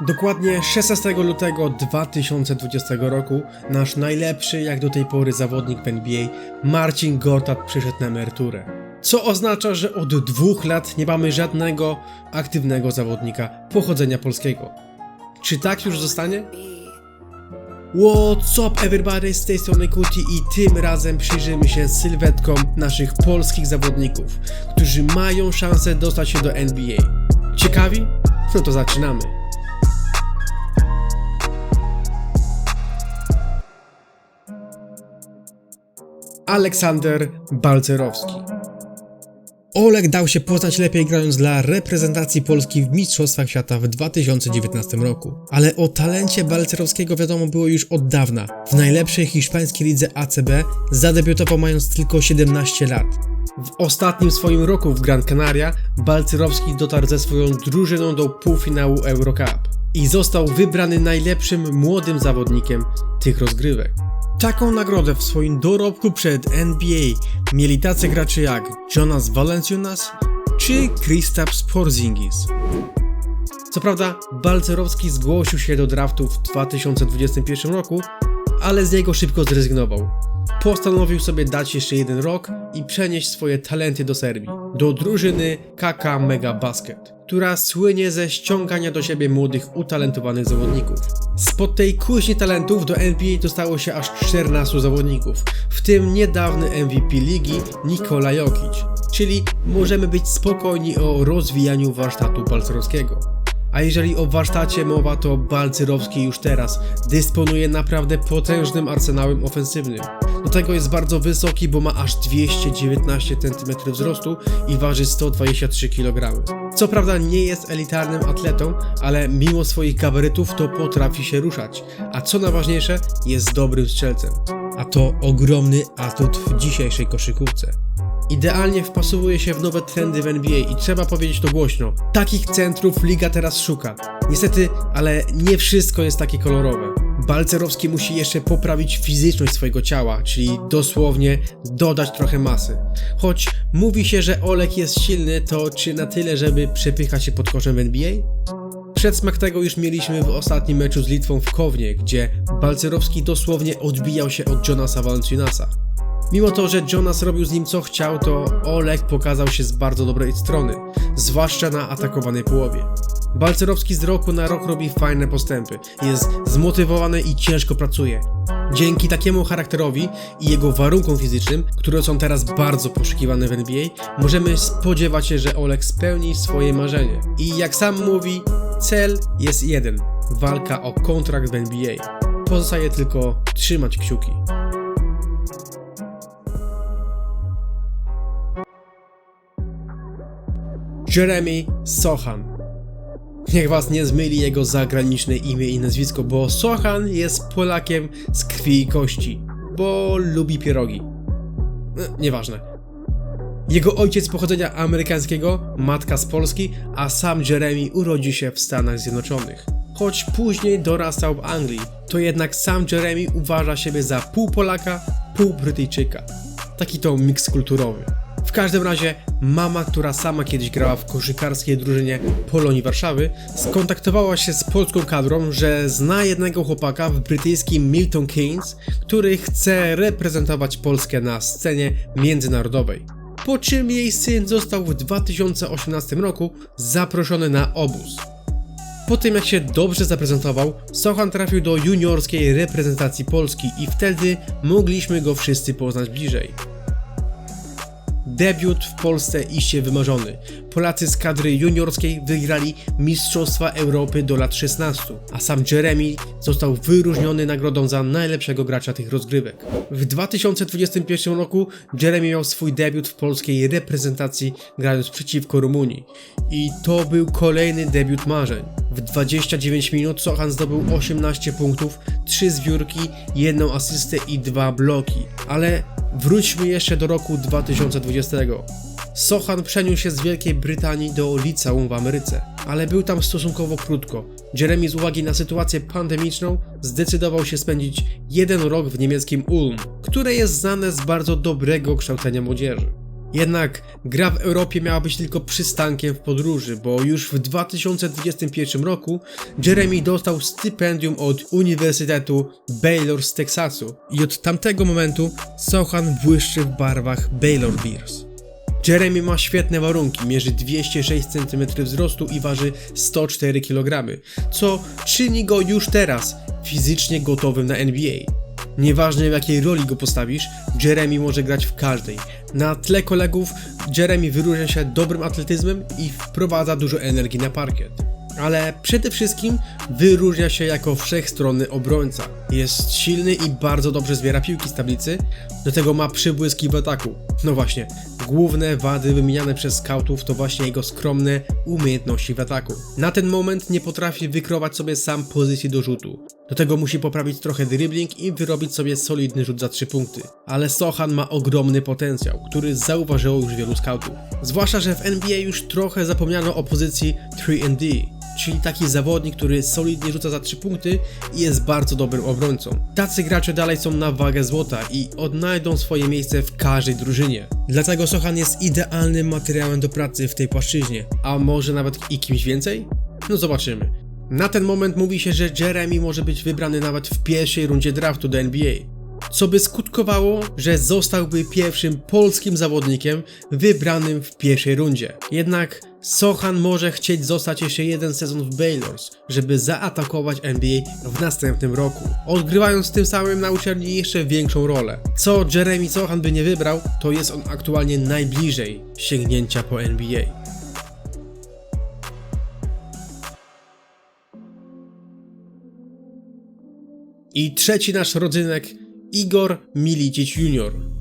Dokładnie 16 lutego 2020 roku nasz najlepszy jak do tej pory zawodnik w NBA, Marcin Gortat, przyszedł na emeryturę. Co oznacza, że od dwóch lat nie mamy żadnego aktywnego zawodnika pochodzenia polskiego. Czy tak już zostanie? What's up everybody, z tej strony Kuti i tym razem przyjrzymy się sylwetkom naszych polskich zawodników, którzy mają szansę dostać się do NBA. Ciekawi? No to zaczynamy. Aleksander Balcerowski Oleg dał się poznać lepiej grając dla reprezentacji Polski w Mistrzostwach Świata w 2019 roku. Ale o talencie Balcerowskiego wiadomo było już od dawna. W najlepszej hiszpańskiej lidze ACB zadebiutował mając tylko 17 lat. W ostatnim swoim roku w Gran Canaria Balcerowski dotarł ze swoją drużyną do półfinału Eurocup i został wybrany najlepszym młodym zawodnikiem tych rozgrywek. Taką nagrodę w swoim dorobku przed NBA mieli tacy gracze jak Jonas Valanciunas czy Kristaps Porzingis. Co prawda, Balcerowski zgłosił się do draftu w 2021 roku, ale z niego szybko zrezygnował. Postanowił sobie dać jeszcze jeden rok i przenieść swoje talenty do Serbii, do drużyny KK Mega Basket, która słynie ze ściągania do siebie młodych, utalentowanych zawodników. Spod tej kuźni talentów do NBA dostało się aż 14 zawodników, w tym niedawny MVP ligi Nikola Jokic, czyli możemy być spokojni o rozwijaniu warsztatu Balcerowskiego. A jeżeli o warsztacie mowa, to Balcerowski już teraz dysponuje naprawdę potężnym arsenałem ofensywnym. Do tego jest bardzo wysoki, bo ma aż 219 cm wzrostu i waży 123 kg. Co prawda nie jest elitarnym atletą, ale mimo swoich gabarytów to potrafi się ruszać, a co najważniejsze, jest dobrym strzelcem. A to ogromny atut w dzisiejszej koszykówce. Idealnie wpasowuje się w nowe trendy w NBA i trzeba powiedzieć to głośno. Takich centrów liga teraz szuka. Niestety, ale nie wszystko jest takie kolorowe. Balcerowski musi jeszcze poprawić fizyczność swojego ciała, czyli dosłownie dodać trochę masy. Choć mówi się, że Olek jest silny, to czy na tyle, żeby przepychać się pod koszem w NBA? Przedsmak tego już mieliśmy w ostatnim meczu z Litwą w Kownie, gdzie Balcerowski dosłownie odbijał się od Jonasa Valanciunasa. Mimo to, że Jonas robił z nim co chciał, to Oleg pokazał się z bardzo dobrej strony, zwłaszcza na atakowanej połowie. Balcerowski z roku na rok robi fajne postępy, jest zmotywowany i ciężko pracuje. Dzięki takiemu charakterowi i jego warunkom fizycznym, które są teraz bardzo poszukiwane w NBA, możemy spodziewać się, że Oleg spełni swoje marzenie. I jak sam mówi, cel jest jeden: walka o kontrakt w NBA. Pozostaje tylko trzymać kciuki. Jeremy Sochan. Niech was nie zmyli jego zagraniczne imię i nazwisko, bo Sochan jest Polakiem z krwi i kości, bo lubi pierogi. E, nieważne. Jego ojciec pochodzenia amerykańskiego, matka z Polski, a sam Jeremy urodził się w Stanach Zjednoczonych. Choć później dorastał w Anglii, to jednak sam Jeremy uważa siebie za pół Polaka, pół Brytyjczyka. Taki to miks kulturowy. W każdym razie mama, która sama kiedyś grała w koszykarskiej drużynie Polonii Warszawy, skontaktowała się z polską kadrą, że zna jednego chłopaka w brytyjskim Milton Keynes, który chce reprezentować Polskę na scenie międzynarodowej. Po czym jej syn został w 2018 roku zaproszony na obóz. Po tym jak się dobrze zaprezentował, Sochan trafił do juniorskiej reprezentacji Polski i wtedy mogliśmy go wszyscy poznać bliżej. Debiut w Polsce iście wymarzony. Polacy z kadry juniorskiej wygrali Mistrzostwa Europy do lat 16, a sam Jeremy został wyróżniony nagrodą za najlepszego gracza tych rozgrywek. W 2021 roku Jeremy miał swój debiut w polskiej reprezentacji grając przeciwko Rumunii. I to był kolejny debiut marzeń. W 29 minut Sochan zdobył 18 punktów, 3 zbiórki, jedną asystę i dwa bloki. Ale Wróćmy jeszcze do roku 2020. Sochan przeniósł się z Wielkiej Brytanii do liceum w Ameryce, ale był tam stosunkowo krótko. Jeremy z uwagi na sytuację pandemiczną zdecydował się spędzić jeden rok w niemieckim Ulm, które jest znane z bardzo dobrego kształcenia młodzieży. Jednak gra w Europie miała być tylko przystankiem w podróży, bo już w 2021 roku Jeremy dostał stypendium od Uniwersytetu Baylor z Teksasu i od tamtego momentu Sochan błyszczy w barwach Baylor Bears. Jeremy ma świetne warunki, mierzy 206 cm wzrostu i waży 104 kg, co czyni go już teraz fizycznie gotowym na NBA. Nieważne w jakiej roli go postawisz, Jeremy może grać w każdej. Na tle kolegów Jeremy wyróżnia się dobrym atletyzmem i wprowadza dużo energii na parkiet. Ale przede wszystkim wyróżnia się jako wszechstronny obrońca. Jest silny i bardzo dobrze zbiera piłki z tablicy, do tego ma przybłyski w ataku. No właśnie, główne wady wymieniane przez scoutów to właśnie jego skromne umiejętności w ataku. Na ten moment nie potrafi wykrować sobie sam pozycji do rzutu. Do tego musi poprawić trochę dribbling i wyrobić sobie solidny rzut za 3 punkty. Ale Sochan ma ogromny potencjał, który zauważyło już wielu scoutów. Zwłaszcza, że w NBA już trochę zapomniano o pozycji 3D, czyli taki zawodnik, który solidnie rzuca za 3 punkty i jest bardzo dobrym obrońcą. Tacy gracze dalej są na wagę złota i odnajdą swoje miejsce w każdej drużynie. Dlatego Sochan jest idealnym materiałem do pracy w tej płaszczyźnie. A może nawet i kimś więcej? No zobaczymy. Na ten moment mówi się, że Jeremy może być wybrany nawet w pierwszej rundzie draftu do NBA. Co by skutkowało, że zostałby pierwszym polskim zawodnikiem wybranym w pierwszej rundzie. Jednak Sochan może chcieć zostać jeszcze jeden sezon w Baylors, żeby zaatakować NBA w następnym roku, odgrywając tym samym na uczelni jeszcze większą rolę. Co Jeremy Sochan by nie wybrał, to jest on aktualnie najbliżej sięgnięcia po NBA. I trzeci nasz rodzynek Igor Milicic Jr.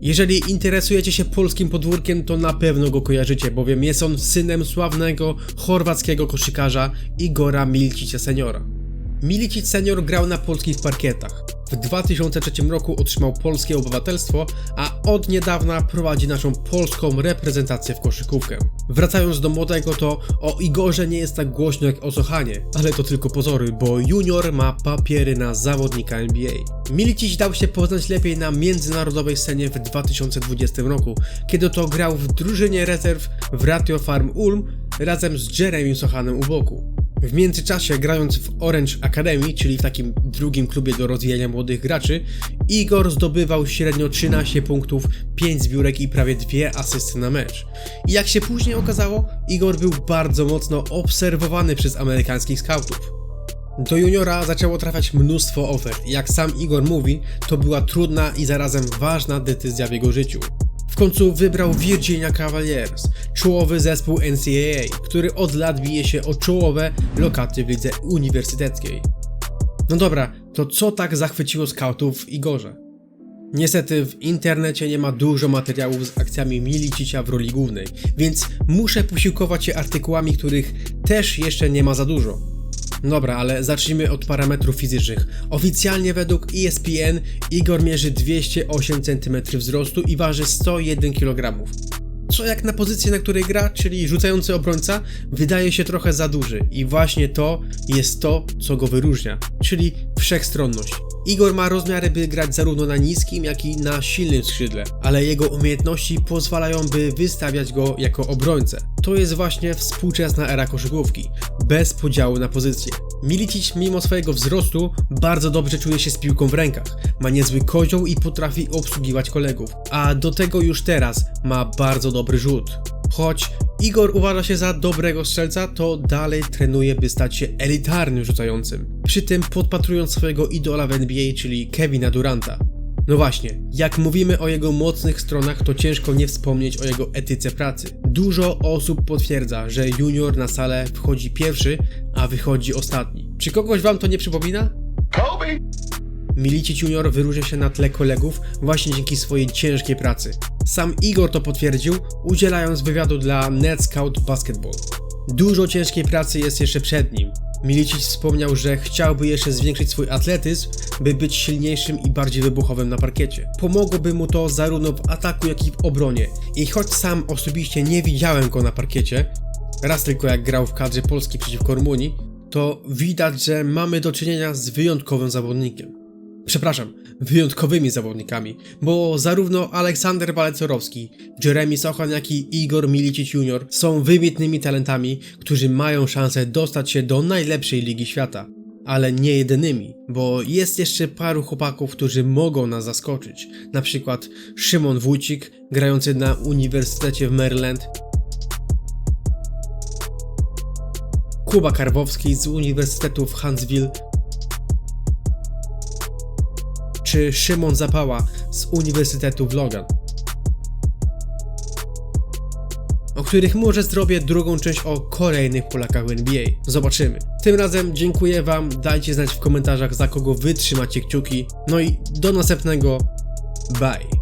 Jeżeli interesujecie się polskim podwórkiem, to na pewno go kojarzycie, bowiem jest on synem sławnego chorwackiego koszykarza Igora Milicicia seniora. Milicic senior grał na polskich parkietach. W 2003 roku otrzymał polskie obywatelstwo, a od niedawna prowadzi naszą polską reprezentację w koszykówkę. Wracając do młodego, to o Igorze nie jest tak głośno jak o Sochanie, ale to tylko pozory, bo junior ma papiery na zawodnika NBA. Milicic dał się poznać lepiej na międzynarodowej scenie w 2020 roku, kiedy to grał w drużynie rezerw w Ratio Farm Ulm razem z Jeremy Sochanem u boku. W międzyczasie, grając w Orange Academy, czyli w takim drugim klubie do rozwijania młodych graczy, Igor zdobywał średnio 13 punktów, 5 zbiórek i prawie 2 asysty na mecz. I jak się później okazało, Igor był bardzo mocno obserwowany przez amerykańskich scoutów. Do juniora zaczęło trafiać mnóstwo ofert. Jak sam Igor mówi, to była trudna i zarazem ważna decyzja w jego życiu. W końcu wybrał Virginia Cavaliers, czołowy zespół NCAA, który od lat bije się o czołowe lokaty w lidze uniwersyteckiej. No dobra, to co tak zachwyciło skautów w Igorze? Niestety w internecie nie ma dużo materiałów z akcjami Milicicia w roli głównej, więc muszę posiłkować się artykułami, których też jeszcze nie ma za dużo. Dobra, ale zacznijmy od parametrów fizycznych. Oficjalnie według ESPN Igor mierzy 208 cm wzrostu i waży 101 kg. Co jak na pozycję, na której gra, czyli rzucający obrońca, wydaje się trochę za duży i właśnie to jest to, co go wyróżnia, czyli wszechstronność. Igor ma rozmiary, by grać zarówno na niskim, jak i na silnym skrzydle, ale jego umiejętności pozwalają, by wystawiać go jako obrońcę. To jest właśnie współczesna era koszykówki, bez podziału na pozycje. Milicic mimo swojego wzrostu bardzo dobrze czuje się z piłką w rękach, ma niezły kozioł i potrafi obsługiwać kolegów, a do tego już teraz ma bardzo dobry rzut. Choć Igor uważa się za dobrego strzelca, to dalej trenuje, by stać się elitarnym rzucającym. Przy tym podpatrując swojego idola w NBA, czyli Kevina Duranta. No właśnie, jak mówimy o jego mocnych stronach, to ciężko nie wspomnieć o jego etyce pracy. Dużo osób potwierdza, że junior na salę wchodzi pierwszy, a wychodzi ostatni. Czy kogoś wam to nie przypomina? Kobe! Milicic Junior wyróżnia się na tle kolegów właśnie dzięki swojej ciężkiej pracy. Sam Igor to potwierdził, udzielając wywiadu dla Net Scout Basketball. Dużo ciężkiej pracy jest jeszcze przed nim. Milicic wspomniał, że chciałby jeszcze zwiększyć swój atletyzm, by być silniejszym i bardziej wybuchowym na parkiecie. Pomogłoby mu to zarówno w ataku, jak i w obronie. I choć sam osobiście nie widziałem go na parkiecie, raz tylko jak grał w kadrze Polski przeciwko Rumunii, to widać, że mamy do czynienia z wyjątkowym zawodnikiem. Przepraszam, wyjątkowymi zawodnikami, bo zarówno Aleksander Walecorowski, Jeremy Sochan, jak i Igor Milicic Jr. są wybitnymi talentami, którzy mają szansę dostać się do najlepszej ligi świata. Ale nie jedynymi, bo jest jeszcze paru chłopaków, którzy mogą nas zaskoczyć. Na przykład Szymon Wójcik, grający na Uniwersytecie w Maryland, Kuba Karwowski z Uniwersytetu w Huntsville, czy Szymon Zapała z Uniwersytetu w Logan, o których może zrobię drugą część o kolejnych Polakach w NBA. Zobaczymy. Tym razem dziękuję Wam, dajcie znać w komentarzach za kogo Wy trzymacie kciuki, no i do następnego, bye.